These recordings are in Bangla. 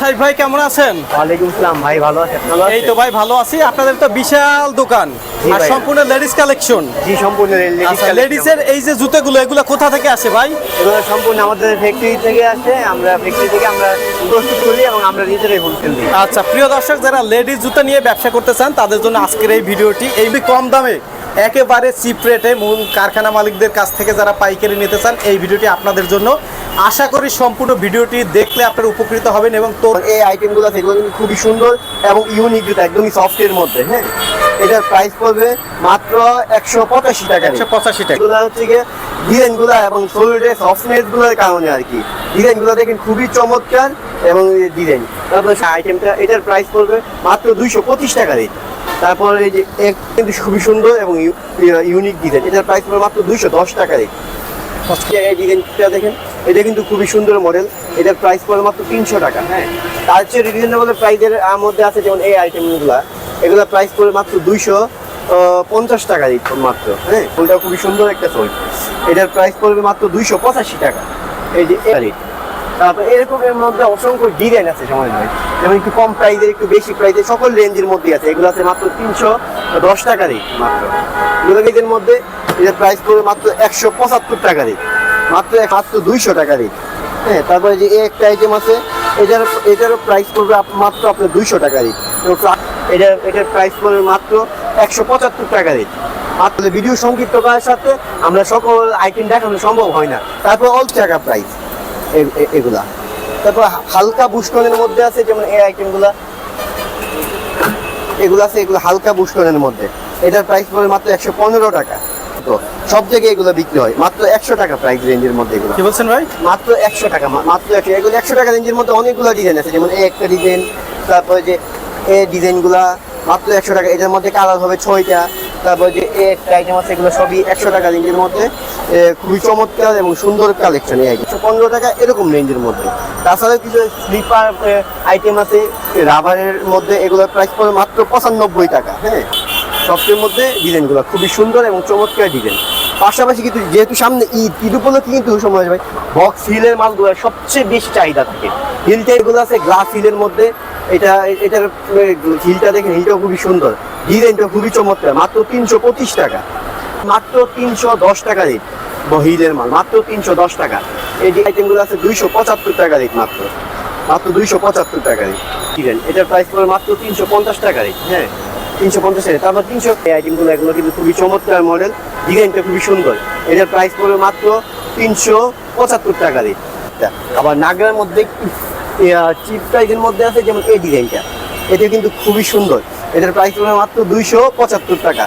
সাইফ ভাই কেমন আছেন? ওয়ালাইকুম আসসালাম ভাই ভালো আছেন? ভালো এই তো ভাই ভালো আছি। আপনাদের তো বিশাল দোকান আর সম্পূর্ণ লেডিস কালেকশন জি সম্পূর্ণ আচ্ছা এই যে জুতোগুলো এগুলো কোথা থেকে আসে ভাই? এগুলো সম্পূর্ণ আমাদের ফ্যাক্টরি থেকে আসে। আমরা ফ্যাক্টরি থেকে আমরা প্রস্তুত করি এবং আমরা নিজেরাই হোলসেল দিই। আচ্ছা প্রিয় দর্শক যারা লেডিস জুতো নিয়ে ব্যবসা করতে চান তাদের জন্য আজকের এই ভিডিওটি এই কম দামে একেবারে চিপ রেটে মূল কারখানা মালিকদের কাছ থেকে যারা পাইকারি নিতে চান এই ভিডিওটি আপনাদের জন্য আশা করি সম্পূর্ণ ভিডিওটি দেখলে আপনারা উপকৃত হবেন এবং তো এই আইটেমগুলো আছে এগুলো কিন্তু খুবই সুন্দর এবং ইউনিক জুতো একদমই সফটের মধ্যে হ্যাঁ? এটার প্রাইস পড়বে মাত্র একশো পঁচাশি টাকা একশো পঁচাশি টাকা। এগুলো হচ্ছে গিয়ে ডিজাইনগুলো এবং শরীরের সফটনেসগুলোর কারণে আর কি। ডিজাইনগুলো দেখেন খুবই চমৎকার এবং ডিজাইন তারপর আইটেমটা এটার প্রাইস পড়বে মাত্র দুইশো পঁচিশ টাকা রেট তারপর এই যে এক কিন্তু খুবই সুন্দর এবং ইউনিক ডিজাইন এটার প্রাইস পড়বে মাত্র দুইশো দশ টাকা রেট এই ডিজাইনটা দেখেন। এটা কিন্তু খুবই সুন্দর মডেল এটার প্রাইস পড়বে মাত্র তিনশো টাকা। হ্যাঁ তার চেয়ে রিজনেবল প্রাইসের মধ্যে আছে যেমন এই আইটেমগুলো এগুলো প্রাইস পড়বে মাত্র দুইশো পঞ্চাশ টাকা রেট মাত্র হ্যাঁ? ফুলটা খুবই সুন্দর একটা সোল এটার প্রাইস পড়বে মাত্র দুইশো পঁচাশি টাকা। এই যে রেট তারপর এরকম এর মধ্যে অসংখ্য ডিজাইন আছে সময় ভাই যেমন একটু কম প্রাইসের একটু বেশি প্রাইসের সকল রেঞ্জের মধ্যে আছে। এগুলো আছে মাত্র তিনশো দশ টাকা রেট মাত্র। এগুলোর মধ্যে এটার প্রাইস পড়বে মাত্র একশো পঁচাত্তর টাকা রেট মাত্র এক- মাত্র দুইশো টাকা রেট হ্যাঁ তারপরে যে একটা আইটেম আছে, এটার এটারও প্রাইস পড়বে মাত্র আপনার দুইশো টাকা রেট এটার এটার প্রাইস পড়বে মাত্র একশো পঁচাত্তর টাকা রেট মাত্র ভিডিও সংক্ষিপ্ত করার সাথে আমরা সকল আইটেম দেখানো সম্ভব হয় না। তারপর অল্প টাকা প্রাইস এগুলা। তারপর হালকা বুস্টনের মধ্যে আছে, যেমন এই আইটেমগুলা এগুলো আছে, এগুলো হালকা বুস্টনের মধ্যে। এটার প্রাইস পড়বে মাত্র একশো পনেরো টাকা। তো সব জায়গায় এগুলো বিক্রি হয়। মাত্র একশো টাকা প্রাইস রেঞ্জের মধ্যে এগুলো। কি বলছেন ভাই? মাত্র একশো টাকা মাত্র একশো এগুলো একশো টাকা রেঞ্জের মধ্যে অনেকগুলো ডিজাইন আছে। যেমন একটা ডিজাইন তারপরে যে এ ডিজাইনগুলা মাত্র একশো টাকা। এটার মধ্যে কালার হবে ছয়টা। তারপর যে একটা আইটেম আছে এগুলো সবই একশো টাকা রেঞ্জের মধ্যে। খুবই চমৎকার এবং সুন্দর কালেকশন এই একশো পনেরো টাকা এরকম রেঞ্জের মধ্যে। তাছাড়াও কিছু স্লিপার আইটেম আছে রাবারের মধ্যে এগুলোর প্রাইস পড়ে মাত্র পঁচানব্বই টাকা হ্যাঁ? সবচেয়ে মধ্যে ডিজাইনগুলো খুবই সুন্দর এবং চমৎকার ডিজাইন। পাশাপাশি কিন্তু যেহেতু সামনে ঈদ ঈদ উপলক্ষে কিন্তু সময় ভাই বক্স হিলের মালগুলো সবচেয়ে বেশি চাহিদা থাকে। হিলটা এগুলো আছে গ্লাস হিলের মধ্যে, এটা, এটার হিলটা দেখেন হিলটা খুবই সুন্দর। ডিজাইনটা খুবই চমৎকার, মাত্র তিনশো পঁচিশ টাকা। মাত্র তিনশো দশ টাকা রেট হিলের মাল, মাত্র তিনশো দশ টাকা। এই যে আইটেমগুলো আছে দুইশো পঁচাত্তর টাকা রেট মাত্র। মাত্র দুইশো পঁচাত্তর টাকা রেট ডিজাইন এটার প্রাইস পড়ে মাত্র তিনশো পঞ্চাশ টাকা রেট হ্যাঁ। তিনশো পঞ্চাশ টাকা তারপর তিনশো এই আইটেমগুলো এগুলো কিন্তু খুবই চমৎকার মডেল। ডিজাইনটা খুবই সুন্দর। এটার প্রাইস পড়বে মাত্র তিনশো পঁচাত্তর টাকা আবার নাগরার মধ্যে চিপ প্রাইসের মধ্যে আছে যেমন এই ডিজাইনটা। এটা কিন্তু খুবই সুন্দর। এটার প্রাইস পড়বে মাত্র দুইশো পঁচাত্তর টাকা।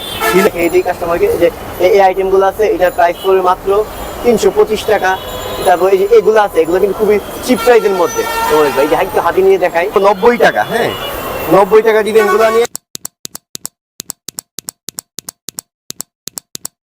এই কাস্টমারকে যে এই- আইটেমগুলো আছে, এটার প্রাইস পড়বে মাত্র তিনশো পঁচিশ টাকা। তারপর এই যে, এগুলো আছে, এগুলো কিন্তু খুবই চিপ প্রাইসের মধ্যে। এই একটু হাতে নিয়ে দেখাই। নব্বই টাকা হ্যাঁ? নব্বই টাকা ডিজাইনগুলো নিয়ে